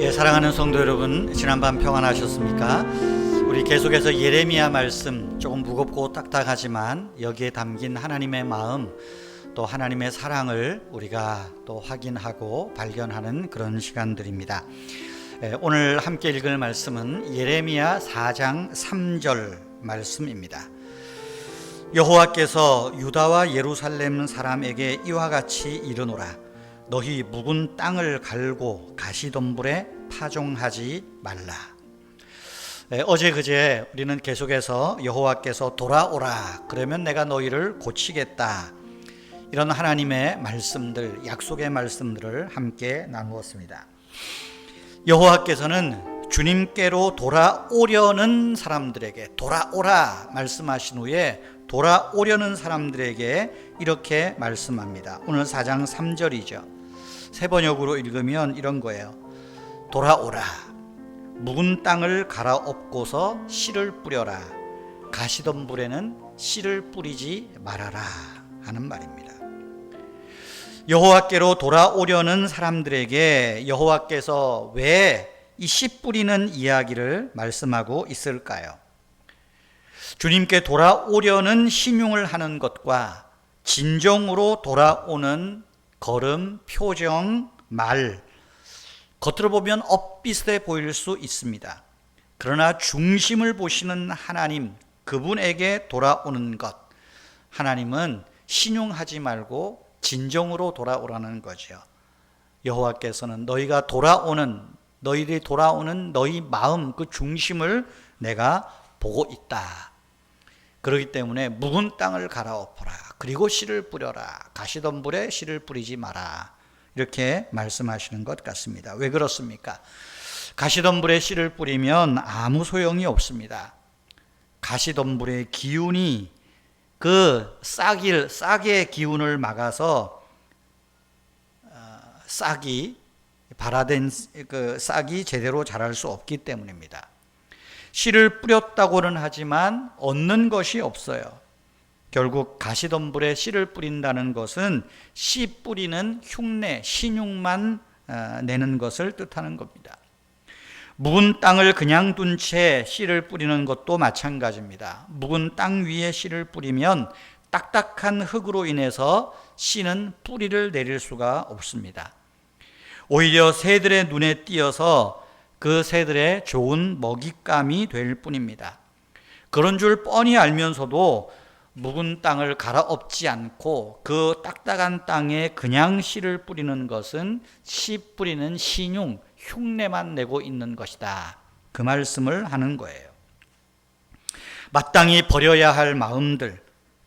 예, 사랑하는 성도 여러분, 지난밤 평안하셨습니까? 우리 계속해서 예레미야 말씀 조금 무겁고 딱딱하지만 여기에 담긴 하나님의 마음 또 하나님의 사랑을 우리가 또 확인하고 발견하는 그런 시간들입니다. 예, 오늘 함께 읽을 말씀은 예레미야 4장 3절 말씀입니다. 여호와께서 유다와 예루살렘 사람에게 이와 같이 이르노라 너희 묵은 땅을 갈고 가시덤불에 파종하지 말라. 네, 어제 그제 우리는 계속해서 여호와께서 돌아오라 그러면 내가 너희를 고치겠다 이런 하나님의 말씀들 약속의 말씀들을 함께 나누었습니다. 여호와께서는 주님께로 돌아오려는 사람들에게 돌아오라 말씀하신 후에 돌아오려는 사람들에게 이렇게 말씀합니다. 오늘 4장 3절이죠. 세 번역으로 읽으면 이런 거예요. 돌아오라. 묵은 땅을 갈아엎고서 씨를 뿌려라. 가시덤불에는 씨를 뿌리지 말아라 하는 말입니다. 여호와께로 돌아오려는 사람들에게 여호와께서 왜 이 씨 뿌리는 이야기를 말씀하고 있을까요? 주님께 돌아오려는 신용을 하는 것과 진정으로 돌아오는 걸음, 표정, 말, 겉으로 보면 엇비슷해 보일 수 있습니다. 그러나 중심을 보시는 하나님, 그분에게 돌아오는 것, 하나님은 신용하지 말고 진정으로 돌아오라는 거죠. 여호와께서는 너희가 돌아오는 너희들이 돌아오는 너희 마음 그 중심을 내가 보고 있다. 그렇기 때문에 묵은 땅을 갈아엎어라. 그리고 씨를 뿌려라. 가시덤불에 씨를 뿌리지 마라. 이렇게 말씀하시는 것 같습니다. 왜 그렇습니까? 가시덤불에 씨를 뿌리면 아무 소용이 없습니다. 가시덤불의 기운이 그 싹일, 싹의 기운을 막아서 어, 싹이 발화된 그 싹이 제대로 자랄 수 없기 때문입니다. 씨를 뿌렸다고는 하지만 얻는 것이 없어요. 결국 가시덤불에 씨를 뿌린다는 것은 씨 뿌리는 흉내, 신육만 어, 내는 것을 뜻하는 겁니다. 묵은 땅을 그냥 둔 채 씨를 뿌리는 것도 마찬가지입니다. 묵은 땅 위에 씨를 뿌리면 딱딱한 흙으로 인해서 씨는 뿌리를 내릴 수가 없습니다. 오히려 새들의 눈에 띄어서 그 새들의 좋은 먹잇감이 될 뿐입니다. 그런 줄 뻔히 알면서도 묵은 땅을 갈아엎지 않고 그 딱딱한 땅에 그냥 씨를 뿌리는 것은 씨 뿌리는 신용, 흉내만 내고 있는 것이다. 그 말씀을 하는 거예요. 마땅히 버려야 할 마음들,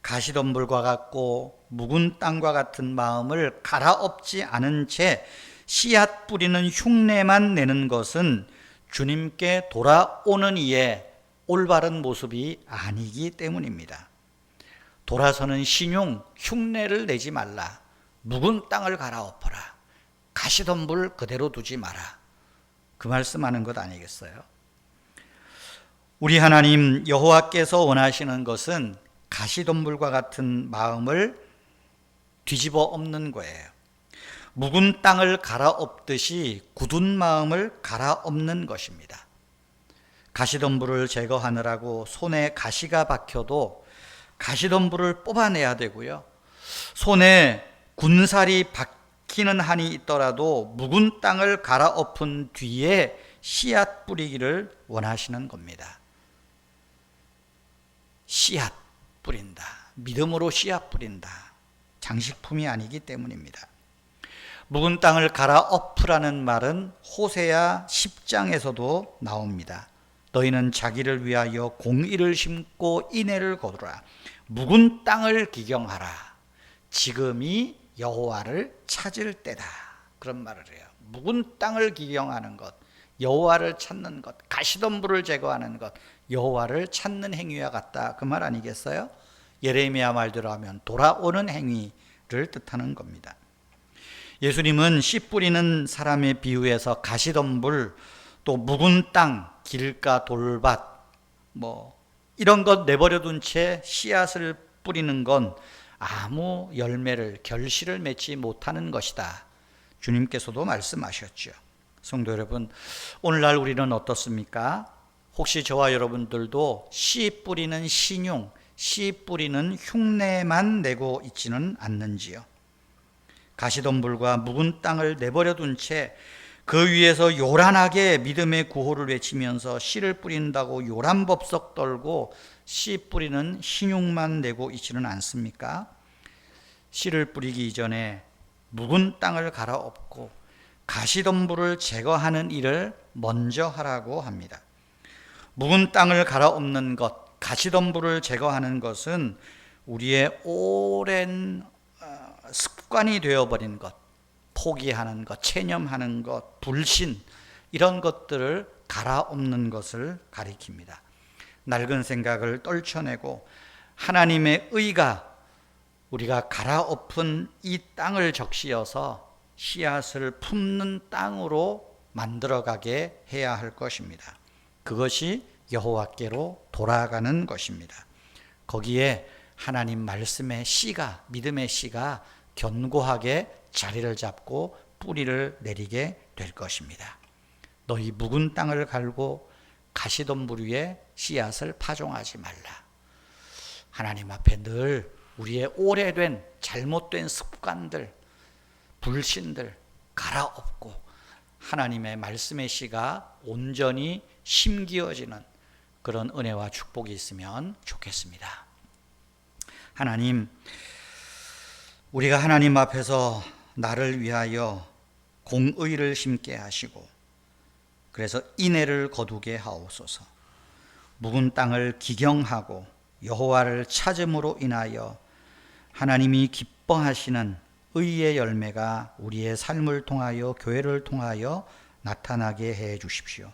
가시덤불과 같고 묵은 땅과 같은 마음을 갈아엎지 않은 채 씨앗 뿌리는 흉내만 내는 것은 주님께 돌아오는 이의 올바른 모습이 아니기 때문입니다. 돌아서는 신용, 흉내를 내지 말라. 묵은 땅을 갈아엎어라. 가시덤불 그대로 두지 마라. 그 말씀하는 것 아니겠어요? 우리 하나님 여호와께서 원하시는 것은 가시덤불과 같은 마음을 뒤집어 엎는 거예요. 묵은 땅을 갈아엎듯이 굳은 마음을 갈아엎는 것입니다. 가시덤불을 제거하느라고 손에 가시가 박혀도 가시덤불을 뽑아내야 되고요. 손에 군살이 박히는 한이 있더라도 묵은 땅을 갈아엎은 뒤에 씨앗 뿌리기를 원하시는 겁니다. 씨앗 뿌린다. 믿음으로 씨앗 뿌린다. 장식품이 아니기 때문입니다. 묵은 땅을 갈아엎으라는 말은 호세야 10장에서도 나옵니다. 너희는 자기를 위하여 공의를 심고 인애를 거두라. 묵은 땅을 기경하라. 지금이 여호와를 찾을 때다. 그런 말을 해요. 묵은 땅을 기경하는 것, 여호와를 찾는 것, 가시덤불을 제거하는 것, 여호와를 찾는 행위와 같다. 그 말 아니겠어요? 예레미야 말대로 하면 돌아오는 행위를 뜻하는 겁니다. 예수님은 씨 뿌리는 사람의 비유에서 가시덤불, 또 묵은 땅, 길가, 돌밭, 뭐 이런 것 내버려 둔 채 씨앗을 뿌리는 건 아무 열매를 결실을 맺지 못하는 것이다. 주님께서도 말씀하셨죠. 성도 여러분, 오늘날 우리는 어떻습니까? 혹시 저와 여러분들도 씨 뿌리는 신용, 씨 뿌리는 흉내만 내고 있지는 않는지요? 가시덤불과 묵은 땅을 내버려 둔 채 그 위에서 요란하게 믿음의 구호를 외치면서 씨를 뿌린다고 요란법석 떨고 씨 뿌리는 신용만 내고 있지는 않습니까? 씨를 뿌리기 이전에 묵은 땅을 갈아엎고 가시덤불을 제거하는 일을 먼저 하라고 합니다. 묵은 땅을 갈아엎는 것, 가시덤불을 제거하는 것은 우리의 오랜 어, 습관이 되어버린 것, 포기하는 것, 체념하는 것, 불신 이런 것들을 갈아엎는 것을 가리킵니다. 낡은 생각을 떨쳐내고 하나님의 의가 우리가 갈아엎은 이 땅을 적시어서 씨앗을 품는 땅으로 만들어가게 해야 할 것입니다. 그것이 여호와께로 돌아가는 것입니다. 거기에 하나님 말씀의 씨가 믿음의 씨가 견고하게 자리를 잡고 뿌리를 내리게 될 것입니다. 너희 묵은 땅을 갈고 가시덤불 위에 씨앗을 파종하지 말라. 하나님 앞에 늘 우리의 오래된 잘못된 습관들, 불신들 갈아엎고 하나님의 말씀의 씨가 온전히 심기어지는 그런 은혜와 축복이 있으면 좋겠습니다. 하나님, 우리가 하나님 앞에서 나를 위하여 공의를 심게 하시고 그래서 인애를 거두게 하옵소서. 묵은 땅을 기경하고 여호와를 찾음으로 인하여 하나님이 기뻐하시는 의의 열매가 우리의 삶을 통하여 교회를 통하여 나타나게 해 주십시오.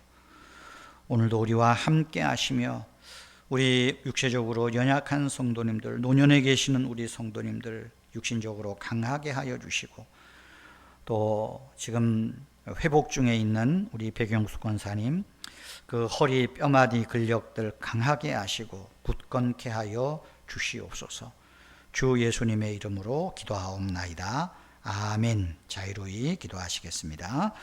오늘도 우리와 함께 하시며 우리 육체적으로 연약한 성도님들, 노년에 계시는 우리 성도님들 육신적으로 강하게 하여 주시고 또 지금 회복 중에 있는 우리 백영수 권사님 그 허리 뼈마디 근력들 강하게 하시고 굳건케 하여 주시옵소서. 주 예수님의 이름으로 기도하옵나이다. 아멘. 자유로이 기도하시겠습니다.